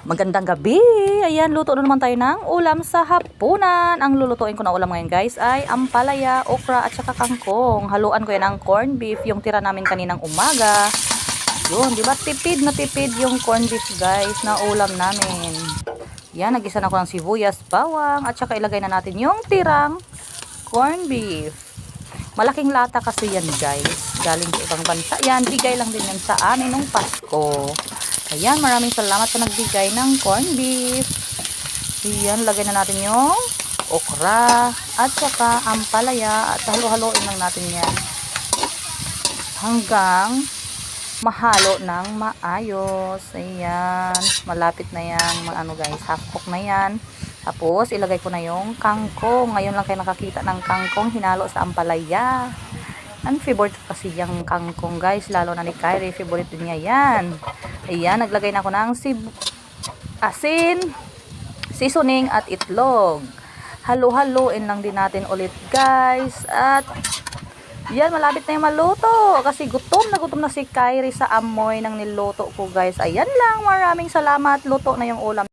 Magandang gabi! Ayan, luto na naman tayo ng ulam sa hapunan. Ang lulutuin ko na ulam ngayon guys ay ampalaya, okra at saka kangkong. Haluan ko yan ng corned beef, yung tira namin kaninang umaga. Yun, di ba? Tipid na tipid yung corned beef guys na ulam namin. Yan, nagisa na ko ng sibuyas, bawang at saka ilagay na natin yung tirang corned beef. Malaking lata kasi yan guys. Galing sa ibang bansa. Yan, bigay lang din yan sa amin nung Pasko. Ayan, maraming salamat sa nagbigay ng corned beef. Ayan, lagay na natin yung okra at saka ampalaya at halo-haloin lang natin yan hanggang mahalo ng maayos. Ayan, malapit na yan. Mga ano guys, half cook na yan. Tapos, ilagay ko na yung kangkong. Ngayon lang kayo nakakita ng kangkong hinalo sa ampalaya. Ang favorite kasi yung kangkong guys, lalo na ni Kyrie, favorite niya yan. Ayan, naglagay na ako ng sib asin, seasoning at itlog. Halo-haloin lang din natin ulit guys. At yan, malapit na yung maluto. Kasi gutom na gutom na si Kyrie sa amoy ng niluto ko guys. Ayan lang, maraming salamat. Luto na yung ulam.